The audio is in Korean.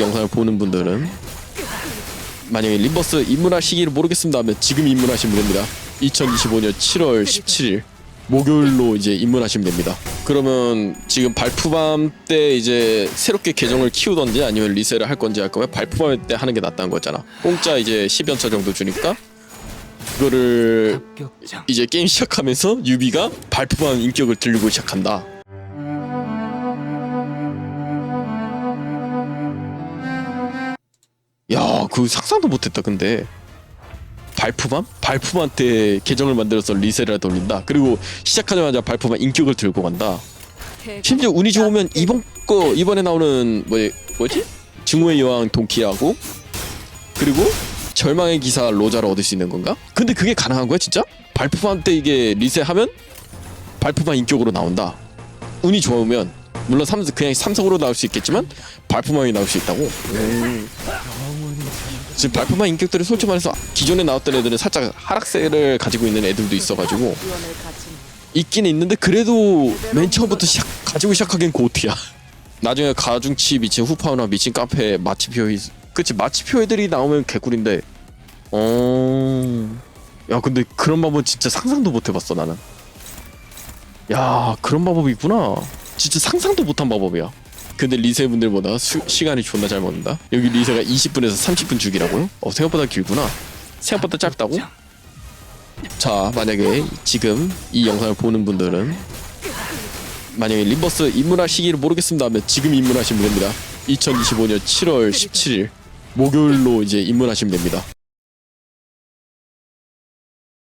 이 영상을 보는 분들은 만약에 림버스 입문할 시기를 모르겠습니다 하면 지금 입문하시면 됩니다. 2025년 7월 17일 목요일로 이제 입문하시면 됩니다. 그러면 지금 발푸밤 때 이제 새롭게 계정을 키우던지 아니면 리셋을 할 건지 할 거면 발푸밤 때 하는 게 낫다는 거잖아. 공짜 이제 10연차 정도 주니까 그거를 이제 게임 시작하면서 유비가 발표한 인격을 들고 시작한다. 야, 그 상상도 못했다. 근데? 발프밤 때 계정을 만들어서 리셋을 돌린다. 그리고 시작하자마자 발프밤 인격을 들고 간다. 심지어 운이 좋으면 이번 거 이번에 나오는 뭐 뭐지? 증오의 여왕 동키하고 그리고 절망의 기사 로자를 얻을 수 있는 건가? 근데 그게 가능한 거야 진짜? 때 이게 리셋하면 발표판 인격으로 나온다. 운이 좋으면 물론 삼 그냥 삼성으로 나올 수 있겠지만 발표만이 나올 수 있다고. 지금 발표만 인격들이 솔직히 말해서 기존에 나왔던 애들은 살짝 하락세를 가지고 있는 애들도 있어가지고 있긴 있는데 그래도 맨 처음부터 시작 가지고 시작하기엔 고트야. 나중에 가중치 미친 후파우나 미친 카페 마치표 그치 마치표 애들이 나오면 개꿀인데 어. 야 근데 그런 방법 진짜 상상도 못 해봤어 나는. 야 그런 방법이 있구나. 진짜 상상도 못한 방법이야. 근데 리세 분들보다 수, 시간이 존나 잘 먹는다. 여기 리세가 20분에서 30분 주기라고요? 어 생각보다 길구나. 생각보다 짧다고? 자 만약에 지금 이 영상을 보는 분들은 만약에 림버스 입문할 시기를 모르겠습니다 하면 지금 입문하시면 됩니다. 2025년 7월 17일 목요일로 이제 입문하시면 됩니다.